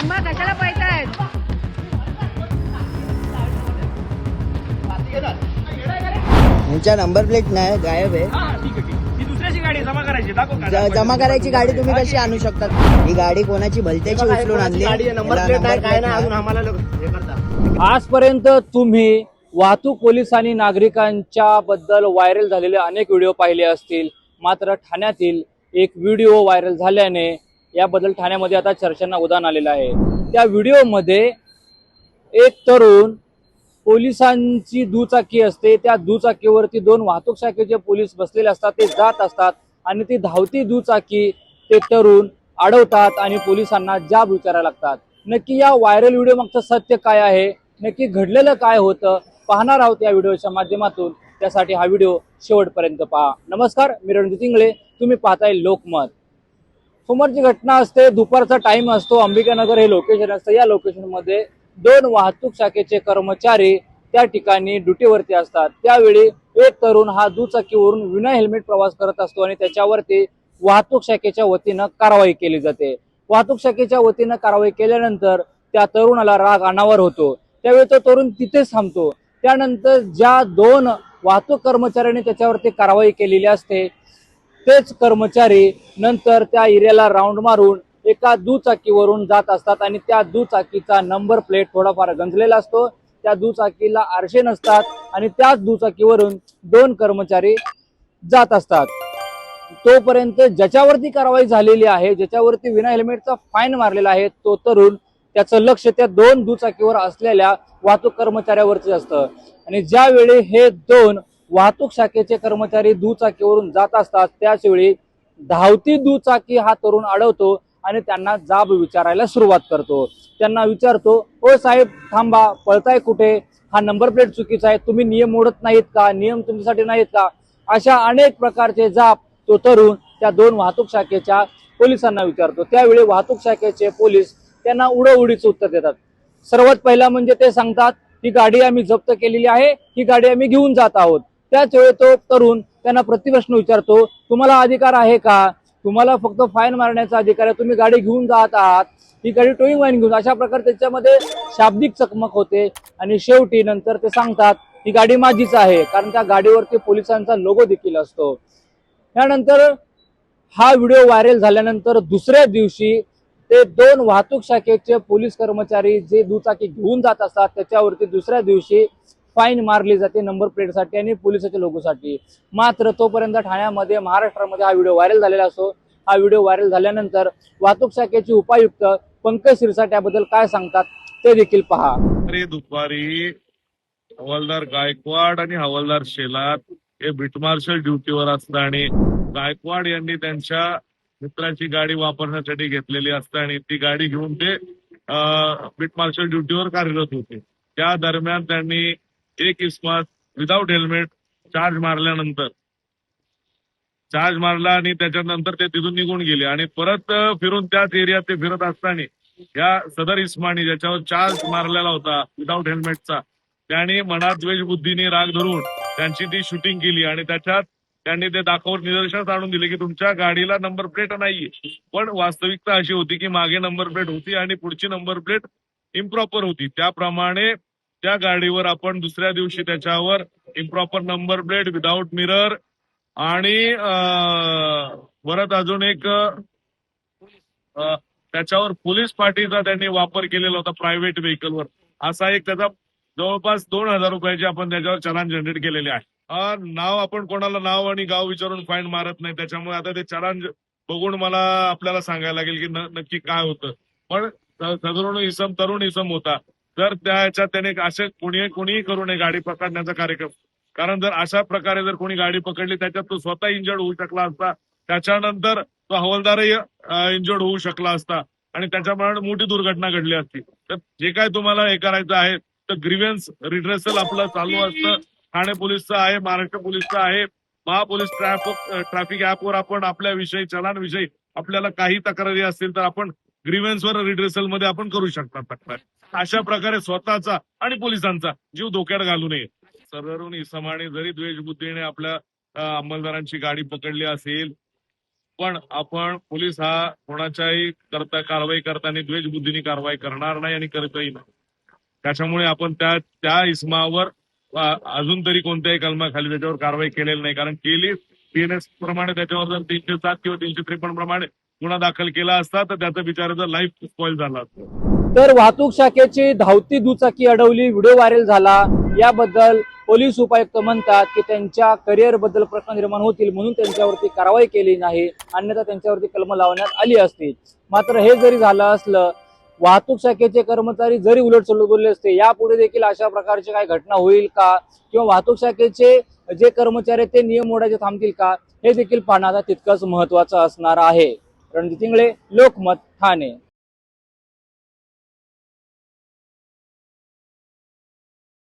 थांबा कशाला यांच्या नंबर प्लेट नाही गायब आहे हा. ही दुसऱ्याची गाडी जमा करायची दाखव का? ज- जमा करायची गाडी तुम्ही कशी आणू शकतात ही गाडी कोणाची भलत्याची उचलून आणली नाही. आजपर्यंत तुम्ही वाहतूक पोलीस आणि नागरिकांच्या बद्दल व्हायरल झालेले अनेक व्हिडिओ पाहिले असतील मात्र ठाण्यातील एक व्हिडिओ व्हायरल झाल्याने याबद्दल ठाण्यामध्ये आता चर्चांना उदाहरण आलेलं आहे. त्या व्हिडिओमध्ये एक तरुण पोलिसांची दुचाकी असते. त्या दुचाकीवरती दोन वाहतूक शाखेचे पोलीस बसलेले असतात ते जात असतात आणि ती धावती दुचाकी ते तरुण अडवतात आणि पोलिसांना जाब विचारायला लागतात. नक्की या व्हायरल व्हिडिओ मागचं सत्य काय आहे? नक्की घडलेलं काय होतं? पाहणार आहोत या व्हिडिओच्या माध्यमातून. त्यासाठी हा व्हिडिओ शेवटपर्यंत पहा. नमस्कार मी रणजित इंगळे. तुम्ही पाहताय लोकमत. समोरची घटना असते दुपारचा टाइम असतो अंबिकानगर हे लोकेशन असतं. या लोकेशनमध्ये दोन वाहतूक शाखेचे कर्मचारी त्या ठिकाणी ड्युटीवरती असतात. त्यावेळी एक तरुण हा दुचाकीवरून विना हेल्मेट प्रवास करत असतो आणि त्याच्यावरती वाहतूक शाखेच्या वतीनं कारवाई केली जाते. वाहतूक शाखेच्या वतीनं कारवाई केल्यानंतर त्या तरुणाला राग अनावर होतो. त्यावेळी तो तरुण तिथेच थांबतो. त्यानंतर ज्या दोन वाहतूक कर्मचाऱ्यांनी त्याच्यावरती कारवाई केलेली असते तेच कर्मचारी नंतर त्या एरियाला राऊंड मारून एका दुचाकीवरून जात असतात आणि त्या दुचाकीचा नंबर प्लेट थोडाफार गंजलेला असतो. त्या दुचाकीला आरशे नसतात आणि त्याच दुचाकीवरून दोन कर्मचारी जात असतात. तोपर्यंत ज्याच्यावरती कारवाई झालेली आहे ज्याच्यावरती विना हेल्मेटचा फाईन मारलेला आहे तो तरुण त्याचं लक्ष त्या दोन दुचाकीवर असलेल्या वाहतूक कर्मचाऱ्यावरती असतं. आणि ज्यावेळी हे दोन वाहतूक शाखेचे कर्मचारी दुचाकीवरून जात असतात. त्याच वेळी धावती दुचाकी हा तरुण अडवतो आणि त्यांना जाब विचारायला सुरुवात करतो. त्यांना विचारतो ओ साहेब थांबा पळताय कुठे? हा नंबर प्लेट चुकीचा आहे. तुम्ही नियम मोडत नाहीत का? नियम तुमच्यासाठी नाहीत का? अशा अनेक प्रकारचे जाब तो तरुण त्या दोन वाहतूक शाखेच्या पोलिसांना विचारतो. त्यावेळी वाहतूक शाखेचे पोलीस त्यांना उडवडीचं उत्तर देतात. सर्वात पहिला म्हणजे ते सांगतात ही गाडी आम्ही जप्त केलेली आहे. ही गाडी आम्ही घेऊन जात आहोत. त्याच वेळी तो तरुण त्यांना प्रतिप्रश्न विचारतो तुम्हाला अधिकार आहे का? तुम्हाला फक्त फाईन मारण्याचा अधिकार आहे. तुम्ही गाडी घेऊन जात आहात. ही गाडी टोईंग वाईन घेऊन. अशा प्रकारे त्याच्यामध्ये शाब्दिक चकमक होते आणि शेवटी नंतर ते सांगतात ही गाडी माझीच आहे. कारण त्या गाडीवरती पोलिसांचा लोगो देखील असतो. त्यानंतर हा व्हिडिओ व्हायरल झाल्यानंतर दुसऱ्या दिवशी ते दोन वाहतूक शाखेचे पोलीस कर्मचारी जे दुचाकी घेऊन जात असतात त्याच्यावरती दुसऱ्या दिवशी फाईन मारली जाते नंबर प्लेटसाठी आणि पोलिसाच्या लोगोसाठी. मात्र तोपर्यंत ठाण्यामध्ये महाराष्ट्रामध्ये हा व्हिडिओ व्हायरल झालेला असो हा व्हिडिओ व्हायरल झाल्यानंतर वाहतूक शाखेचे उपायुक्त पंकज सिरसाट याबद्दल काय सांगतात ते देखील पहा. दुपारी हवालदार गायकवाड आणि हवालदार शेलार हे बिट मार्शल ड्युटीवर असतात आणि गायकवाड यांनी त्यांच्या मित्राची गाडी वापरण्यासाठी घेतलेली असते आणि ती गाडी घेऊन ते बिट मार्शल ड्युटीवर कार्यरत होते. त्या दरम्यान त्यांनी एक इस्मात विदाऊट हेल्मेट चार्ज मारल्यानंतर. चार्ज मारला आणि त्याच्यानंतर ते तिथून निघून गेले. आणि परत फिरून त्याच एरियात ते फिरत असताना या सदर इस्मानी ज्याच्यावर चार्ज मारलेला होता विदाऊट हेल्मेटचा त्याने मनात द्वेष बुद्धीने राग धरून त्यांची ती शूटिंग केली आणि त्याच्यात त्यांनी ते दाखवून निदर्शनास आणून दिले की तुमच्या गाडीला नंबर प्लेट नाहीये. पण वास्तविकता अशी होती की मागे नंबर प्लेट होती आणि पुढची नंबर प्लेट इम्प्रॉपर होती. त्याप्रमाणे त्या गाडीवर आपण दुसऱ्या दिवशी त्याच्यावर improper number plate without mirror आणि परत अजून एक त्याच्यावर पोलीस पार्टीचा त्यांनी वापर केलेला होता प्रायव्हेट व्हेकलवर असा एक त्याचा जवळपास दोन हजार रुपयाचे आपण त्याच्यावर चलान जनरेट केलेले आहे. नाव आपण कोणाला नाव आणि गाव विचारून फाईन मारत नाही. त्याच्यामुळे आता ते चलान बघून मला आपल्याला सांगायला लागेल की नक्की काय होतं. पण स- इसम तरुण इसम होता. तर त्याच्यात त्याने असे कोणी कोणीही करू नये गाडी पकडण्याचा कार्यक्रम. कारण जर अशा प्रकारे जर कोणी गाडी पकडली त्याच्यात तो स्वतः इंजर्ड होऊ शकला असता. त्याच्यानंतर तो हवालदारही इंजर्ड होऊ शकला असता. आणि त्याच्यामुळे मोठी दुर्घटना घडली असती. तर जे काय तुम्हाला हे करायचं आहे तर ग्रीव्हन्स रिड्रेसल आपलं चालू असतं. ठाणे पोलीसचं आहे महाराष्ट्र पोलीसचं आहे. महापोलीस ट्रॅफिक ट्रॅफिक ऍपवर आपण आपल्या विषयी चलांविषयी आपल्याला काही तक्रारी असतील तर आपण ग्रीव्हन्सवर रिड्रेसलमध्ये आपण करू शकता तक्रार अशा प्रकारे स्वतःचा आणि पोलिसांचा जीव धोक्यात घालू नये. सदरून इसमाने जरी द्वेषबुद्धीने आपल्या अंमलदारांची गाडी पकडली असेल पण आपण पोलीस हा कोणाच्याही करता कारवाई करताना द्वेषबुद्धीने कारवाई करणार नाही आणि करतही नाही. त्याच्यामुळे आपण त्या त्या इसमावर अजून तरी कोणत्याही कलमाखाली त्याच्यावर कारवाई केलेली नाही. कारण केली पीएनएस प्रमाणे त्याच्यावर जर तीनशे सात किंवा तीनशे त्रेपन्न प्रमाणे गुन्हा दाखल केला असता तर त्याचा बिचाराचा लाईफ स्पॉइल झाला असतो. तर वाहतूक शाखेची धावती दुचाकी अडवली व्हिडिओ व्हायरल झाला. याबद्दल पोलीस उपायुक्त म्हणतात की त्यांच्या करिअरबद्दल प्रश्न निर्माण होतील म्हणून त्यांच्यावरती कारवाई केली नाही अन्यथा त्यांच्यावरती कलम लावण्यात आली असती मात्र हे जरी झालं असलं वाहतूक शाखेचे कर्मचारी जरी उलट सुलट बोलले असते यापुढे देखील अशा प्रकारची काही घटना होईल का? किंवा वाहतूक शाखेचे जे कर्मचारी ते नियम मोडायचे थांबतील का? हे देखील पाहणं आता तितकंच महत्वाचं असणार आहे. रणजित इंगळे लोकमत ठाणे.